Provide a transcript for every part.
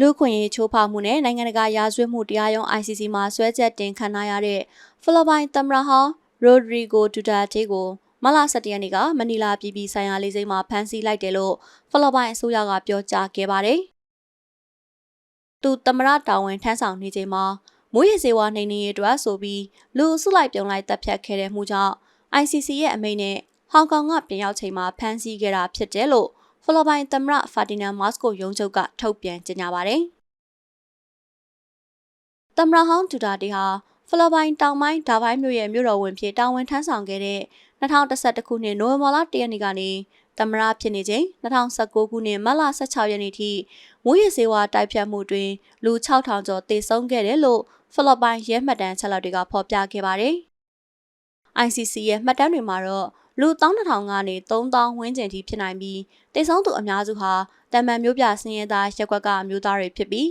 လူခွင့်ရေးချိုးဖောက်မှုနဲ့နိုင်ငံတကာရာဇဝတ်မှုတရားရုံး ICC မှာဆွဲချက်တင်ခံထားရတဲ့ဖိလစ်ပိုင်သမ္မတဟောင်းရိုဒရီဂိုဒူတာတေကိုမလ17ရက်နေ့ကမနီလာပြည်ပြည်ဆိုင်ရာလေဆိပ်မှာဖမ်းဆီးလိုက်တယ်လို့ဖိလစ်ပိုင်အစိုးရကပြောကြားခဲ့ပါတယ်။သူသမ္မတတာဝန်ထမ်းဆောင်နေချိန်မှာမွေးရစေဝါနှိမ်နင်းရေးအတွက်ဆိုပြီးလူအစုလိုက်ပြုံလိုက်တပ်ဖြတ်ခဲ့တဲ့မှုကြောင့် ICC ရဲ့အမိန့်နဲ့ ဟောင်ကောင်ကပြင်ရောက်ချိန်မှာဖမ်းဆီးခဲ့တာဖြစ်တယ်လို့ဖိလစ်ပိုင်သမ္မတဖာတီနန်မော့စကိုရုံးချုပ်ကထုတ်ပြန်ကြေညာပါတယ်။သမ္မတဟောင်းဒူတာတီဟာဖိလစ်ပိုင်တောင်ပိုင်းဒါဘိုင်းမြို့ရဲ့မြို့တော်ဝန်ဖြစ်တာဝန်ထမ်းဆောင်ခဲ့တဲ့2011ခုနှစ်နိုဝင်ဘာလ1ရက်နေ့ကနေသမ္မတဖြစ်နေချိန်2019ခုနှစ်မတ်လ16ရက်နေ့ထိမွေးရစေဝါတိုက်ဖြတ်မှုတွင်လူ6000ကျော်သေဆုံးခဲ့တယ်လို့ဖိလစ်ပိုင်ရဲမှတ်တမ်းချက်လက်တွေကဖော်ပြခဲ့ပါတယ်။ ICC ရဲ့မှတ်တမ်းတွေမှာတော့ လူ12000ကနေ3000ဝန်းကျင်ထိဖြစ်နိုင်ပြီးတိတ်ဆုံးသူအများစုဟာတမန်မျိုးပြစင်းရဲသားရက်ကွက်ကအမျိုးသားတွေဖြစ်ပြီး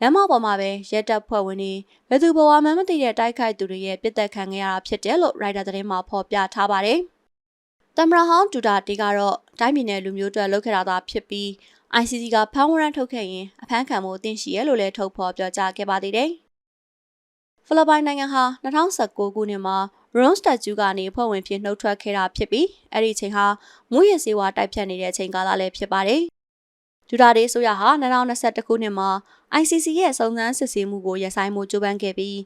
လမ်းမပေါ်မှာပဲရဲတပ်ဖွဲ့ဝင်တွေဘယ်သူဘဝမှမသိတဲ့တိုက်ခိုက်သူတွေရဲ့ပြစ်တက်ခံခဲ့ရတာဖြစ်တယ်လို့ရိုက်တာသတင်းမှာဖော်ပြထားပါတယ်။တမရဟောင်းဒူတာတီကတော့တိုင်းပြည်နယ်လူမျိုးတွေလောက်ခဲ့တာသာဖြစ်ပြီး ICC ကဖမ်းဝရမ်းထုတ်ခဲ့ရင်အဖမ်းခံမှုအသင့်ရှိရလို့လည်းထုတ်ဖော်ပြောကြားခဲ့ပါသေးတယ်။ဖိလစ်ပိုင်နိုင်ငံဟာ2019ခုနှစ်မှာ Rome Statue ကနေဖွဲ့ဝင်ဖြစ်နှုတ်ထွက်ခဲ့တာဖြစ်ပြီးအဲ့ဒီချိန်ဟာမွေးရစေဝါတိုက်ဖြတ်နေတဲ့အချိန်ကာလလည်းဖြစ်ပါတယ်။ဒူတာဒေးဆိုရဟာ2021ခုနှစ်မှာ ICC ရဲ့စုံစမ်းစစ်ဆေးမှုကိုရပ်ဆိုင်းမှုကြိုးပမ်းခဲ့ပြီး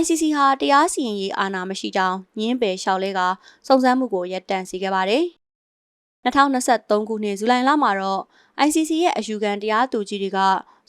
ICC ဟာတရားစီရင်ရေးအာဏာမရှိကြောင်းညင်းပယ်လျှောက်လဲကစုံစမ်းမှုကိုရပ်တန့်စေခဲ့ပါတယ်။2023ခုနှစ်ဇူလိုင်လမှာတော့ ICC ရဲ့အယူခံတရားသူကြီးတွေက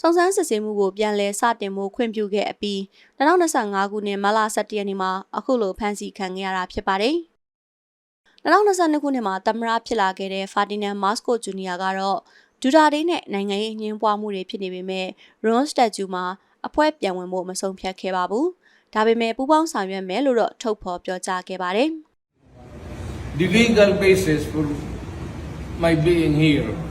စုံစမ်းစစ်ဆေးမှုကိုပြန်လည်စတင်မှုခွင့်ပြုခဲ့အပြီး2025ခုနှစ်မတ်လ17ရက်နေ့မှာအခုလိုဖမ်းဆီးခံခဲ့ရတာဖြစ်ပါတယ်။2022ခုနှစ်မှာသမ္မတဖြစ်လာခဲ့တဲ့ဖာတီနန်မာစကိုဂျူနီယာကတော့ဒူတာဒေးနဲ့နိုင်ငံရေးညှင်းပွားမှုတွေဖြစ်နေပေမဲ့ Ron Statue မှာအဖွဲပြန်ဝင်ဖို့မဆုံးဖြတ်ခဲ့ပါဘူး။ဒါပေမဲ့ပူးပေါင်းဆောင်ရွက်မယ်လို့တော့ထုတ်ဖော်ပြောကြားခဲ့ပါတယ်။ the legal basis for my being here